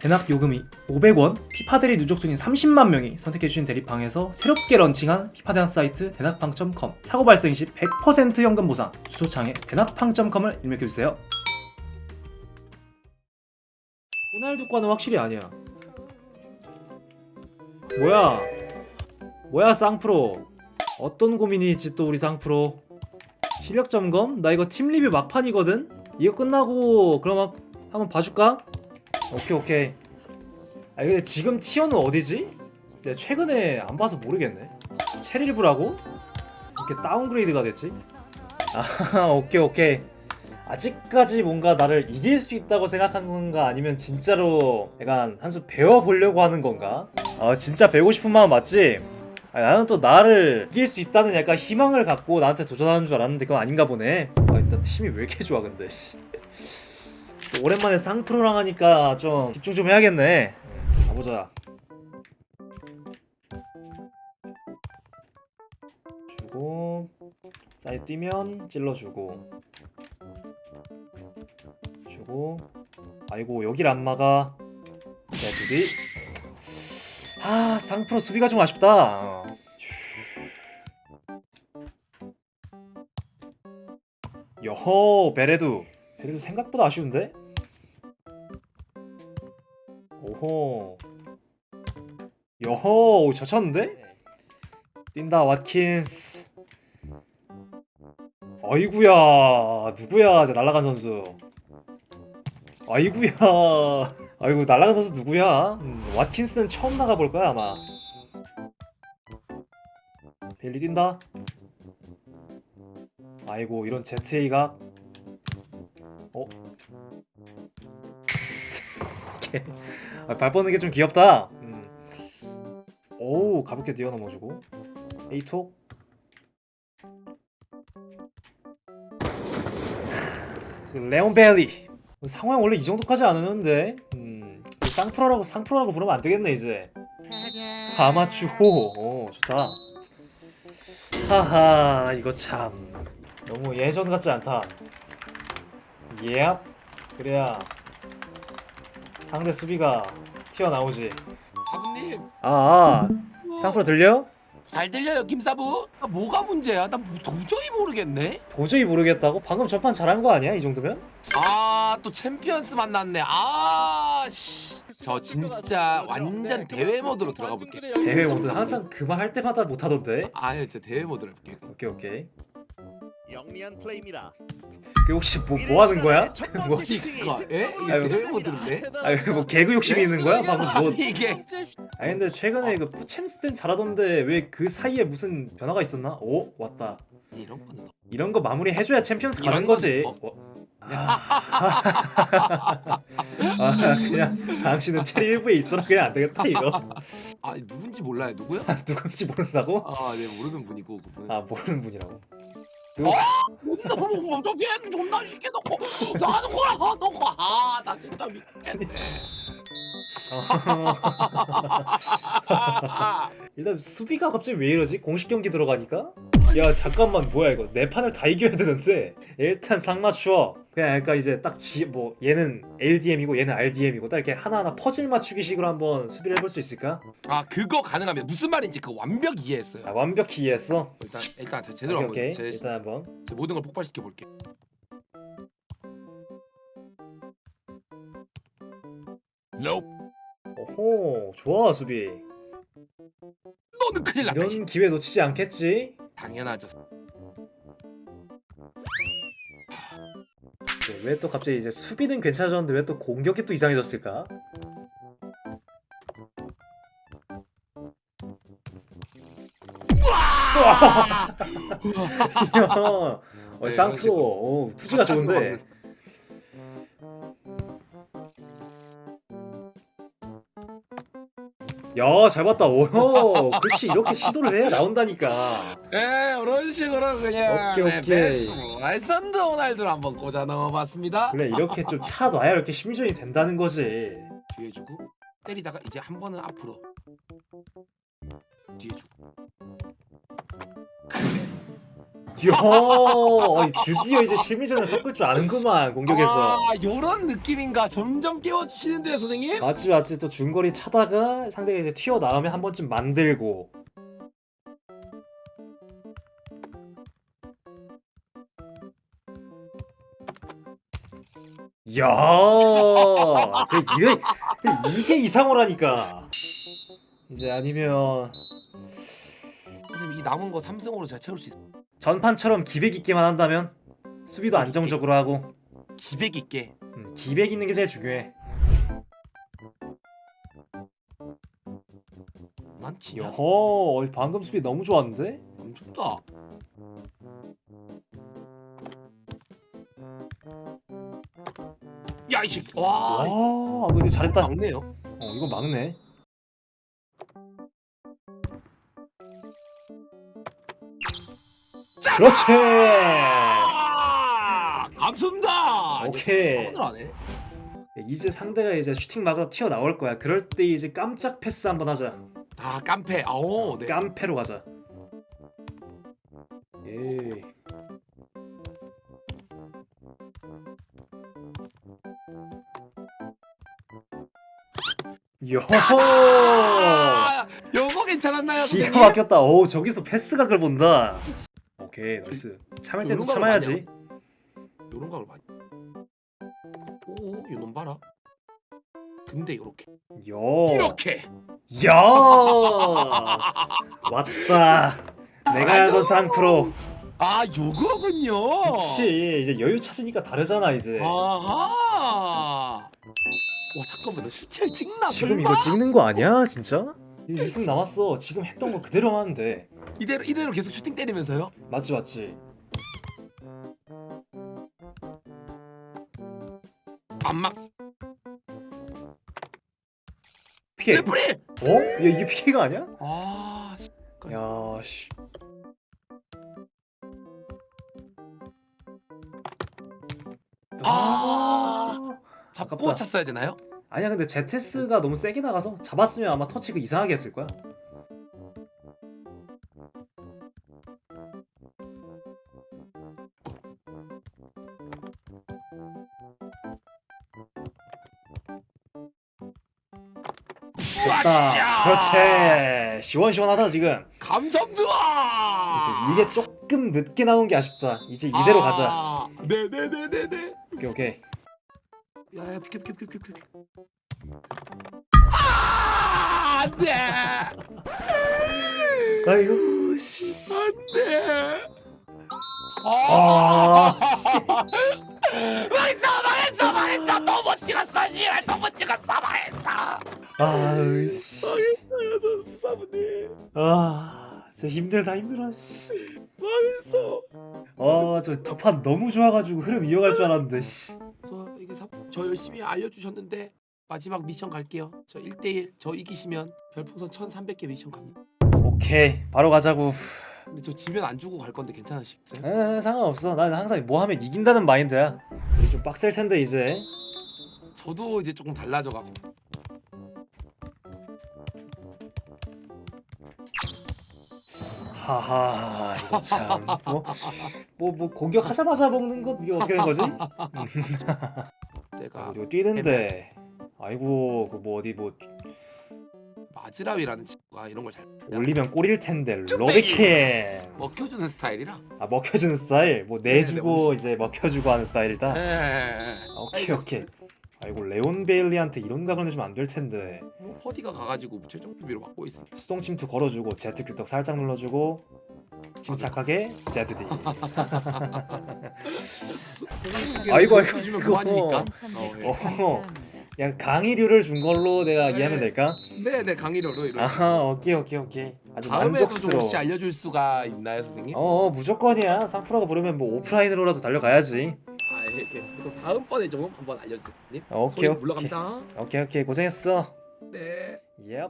대낙 요금이 500원, 피파대리 누적순위 30만 명이 선택해주신 대리방에서 새롭게 론칭한 피파 대낙 사이트 대낙방.com 사고 발생 시 100% 현금 보상 주소창에 대낙방.com을 입력해주세요. 호날두과는 확실히 아니야. 뭐야? 뭐야 쌍프로? 어떤 고민이 있지 또 우리 쌍프로? 실력 점검? 나 이거 팀 리뷰 막판이거든? 이거 끝나고 그럼 한- 한번 봐줄까? 오케이 오케이 아 근데 지금 티어는 어디지? 내가 최근에 안 봐서 모르겠네 체리부라고? 이렇게 다운그레이드가 됐지? 아 오케이 오케이 아직까지 뭔가 나를 이길 수 있다고 생각한 건가 아니면 진짜로 약간 한 수 배워보려고 하는 건가? 아 진짜 배우고 싶은 마음 맞지? 아니, 나는 또 나를 이길 수 있다는 약간 희망을 갖고 나한테 도전하는 줄 알았는데 그건 아닌가 보네 아 일단 팀이 왜 이렇게 좋아 근데 오랜만에 쌍프로랑 하니까 좀 집중 좀 해야겠네. 음, 가보자. 주고 사이 뛰면 찔러주고. 주고 아이고 여길 안 막아 자 두디 아 쌍프로 수비가 좀 아쉽다. 어. 여호 베레두. 베레두 생각보다 아쉬운데? 오호. 여호 젖혔는데? 뛴다 왓킨스. 아이구야 누구야 저 날라간 선수. 아이구야. 아이고 날라간 선수 누구야? 음, 왓킨스는 처음 나가볼 거야 아마. 벨리 뛴다. 아이고 이런 ZA가. 어? 개- 아, 발 뻗는 게 좀 귀엽다. 음. 오우 가볍게 뛰어넘어주고. 에이톡. 크, 레온 벨리. 상황 원래 이 정도까지 안 오는데. 음, 쌍프로라고 쌍프로라고 부르면 안 되겠네 이제. 아마추어 오 좋다. 하하 이거 참. 너무 예전 같지 않다. 예 그래야 상대 수비가 튀어나오지 사부님 아, 아 쌍프로 들려? 잘 들려요 김사부? 아, 뭐가 문제야? 나 뭐- 도저히 모르겠네. 도저히 모르겠다고? 방금 전판 잘한 거 아니야 이 정도면? 아 또 챔피언스 만났네. 아 씨. 저 진짜 완전 대회 모드로 들어가 볼게. 대회 모드 항상 그말할 때마다 못하던데 아예 진짜 대회 모드로 해볼게. 오케이 오케이 영리한 플레이입니다. 그 혹시 뭐, 뭐 하는 거야? 첫 뭐, 이거 예? 이게 아유. 대회 모드인데? 아니 뭐 개그 욕심이 있는 거야? 방금 뭐 아니 이게 아니 근데 최근에 그 뿌챔스 땐 잘하던데 왜 그 사이에 무슨 변화가 있었나? 오 왔다 이런 거는 뭐. 이런 거 마무리 해줘야 챔피언스 가는 이런 거지 건 어. 아, 아 그냥 당신은 체리 일부에 있어라 그냥 안 되겠다 이거 아 누군지 몰라요. 누구야? 누군지 모른다고? 아네 모르는 분이고 그분. 아 모르는 분이라고 너무 먼저 비행 존나 쉽게 넣고 나는 거야 넣고 아나 진짜 미치겠네. 일단 수비가 갑자기 왜 이러지? 공식 경기 들어가니까? 야 잠깐만 뭐야 이거 네 판을 다 이겨야 되는데 일단 쌍맞추어 그냥 약간 이제 딱지뭐 얘는 LDM이고 얘는 RDM이고 딱 이렇게 하나하나 퍼즐 맞추기 식으로 한번 수비를 해볼 수 있을까? 아 그거 가능하면 무슨 말인지 그 완벽 이해했어요. 아 완벽히 이해했어 일단 일단 제- 제대로 오케이 한번 오케이 제, 일단 한번 제 모든 걸 폭발시켜 볼게. 오호 좋아 수비 너는 큰일 났다. 이런 기회 놓치지 않겠지? 당연하죠. 왜 또 갑자기 이제 수비는 괜찮아졌는데 왜 또 공격이 또 이상해졌을까? 어, 네, 쌍프로. 오, 투지가 좋은데 야 잘 봤다 오 그렇지 이렇게 시도를 해야 나온다니까 예, 이런 식으로 그냥 오케이, 네, 오케이. 베스트 알선드 호날두를 한번 꽂아 넣어봤습니다. 그래 이렇게 좀 차 놔야 이렇게 심리전이 된다는 거지 뒤에 주고 때리다가 이제 한 번은 앞으로 뒤에 주고 그래 야, 어이, 드디어 이제 심리전을 섞을 줄 아는구만 공격에서. 아 요런 느낌인가 점점 깨워주시는데요 선생님? 맞지 맞지 또 중거리 차다가 상대가 이제 튀어 나오면 한 번쯤 만들고. 야, 그 이게 이게 이상호라니까. 이제 아니면 이 남은 거 3승으로 제가 채울 수 있어요 전판처럼 기백 있게만 한다면 수비도 안정적으로 하고 기백 있게 음, 기백 있는 게 제일 중요해. 난? 여허, 어이, 방금 수비 너무 좋았는데? 좋다 야 이 새끼 와 와, 근데 잘했다. 막네요 어, 이거 막네. 그렇지. 아 감사합니다 오케이. 오늘 안 해 이제 상대가 이제 슈팅 막아 튀어 나올 거야. 그럴 때 이제 깜짝 패스 한번 하자. 아 깜패 아오 네 깜패로 가자. 에 이. 여호! 아, 요거 괜찮았나요 기가 선생님? 막혔다. 오 저기서 패스각을 본다. 오케이 나이스. 참을 때도 요런 거 참아야지. 요런 각을 많이 오 요놈 봐라 근데 요렇게 요. 이렇게 야 왔다. 내가 하던 상 프로. 아 요거군요 그치 이제 여유 찾으니까 다르잖아 이제. 아하 와 잠깐만 나 슈첼 찍나 지금 설마? 이거 찍는 거 아니야 진짜? 이거 2승 남았어. 지금 했던 거 그대로 하면 돼. 이대로 이대로 계속 슈팅 때리면서요? 맞지 맞지. 안막 피해. 레프리 어? 야 이게 피해가 아니야? 아 씨. 야 씨. 아. 잡고 아깝다. 찼어야 되나요? 아니야 근데 제테스가 너무 세게 나가서 잡았으면 아마 터치가 이상하게 했을 거야. 됐다. 그렇지. 시원시원하다 지금. 감사합니다 이제 이게 조금 늦게 나온 게 아쉽다. 이제 이대로 가자. 아, 네네네네네 오케이 오케이. 야야 비켜 비켜 비켜 비켜 비켜 아 안돼 아이고 씨. 안돼 아. 망했어 망했어 망했어 너못 찍었어 씨발 너못 찍었어 망했어 아우 씨. 망했어 부사부님 아, 진짜 힘들다 힘들어. 망했어 아, 저두판 너무 좋아가지고 흐름 이어갈 줄 알았는데. 씨. 저 열심히 알려주셨는데 마지막 미션 갈게요 저 1대1 저 이기시면 별풍선 1300개 미션 갑니다 오케이, 바로 가자고. 근데 저 지면 안 주고 갈 건데 괜찮으시겠어요? 에, 상관없어. 나는 항상 뭐 하면 이긴다는 마인드야. 우리 좀 빡셀 텐데 이제. 저도 이제 조금 달라져가고 하하, 이거 참. 뭐, 뭐, 뭐 공격하자마자 먹는 것 이게 어떻게 된 거지? 내가 이거 뛰는데. 아이고, 그 뭐 어디 뭐 마즈라위라는 친구가 이런 걸 잘 올리면 꼬릴 텐데. 로베켄. 먹혀주는 스타일이라 아 먹혀주는 스타일. 뭐 내주고 이제 먹혀주고 하는 스타일이다. 예. 오케이 오케이. 아이고 레온 베일리한테 이런 각을 내주면 안 될 텐데. 뭐 허디가 가가지고 최종 수비로 막고 있습니다 수동 침투 걸어주고 제트 규격 살짝 눌러주고 침착하게 D. 아이고, 아이고, 주면 그거. 그만이니까 어. 야 강의료를 준 걸로 내가 네. 이해하면 될까? 네네 강의료로 이런 아하 오케이 오케이 오케이. 아주 다음에도 좀 만족스러워. 혹시 알려줄 수가 있나요 선생님? 어 어, 무조건이야. 상프로가 부르면 뭐 오프라인으로라도 달려가야지. 아 예, 알겠습니다 그럼 다음번에 좀 한번 알려주세요 선생님 오케이, 오케이. 물러갑니다 오케이 오케이 고생했어. 네 예.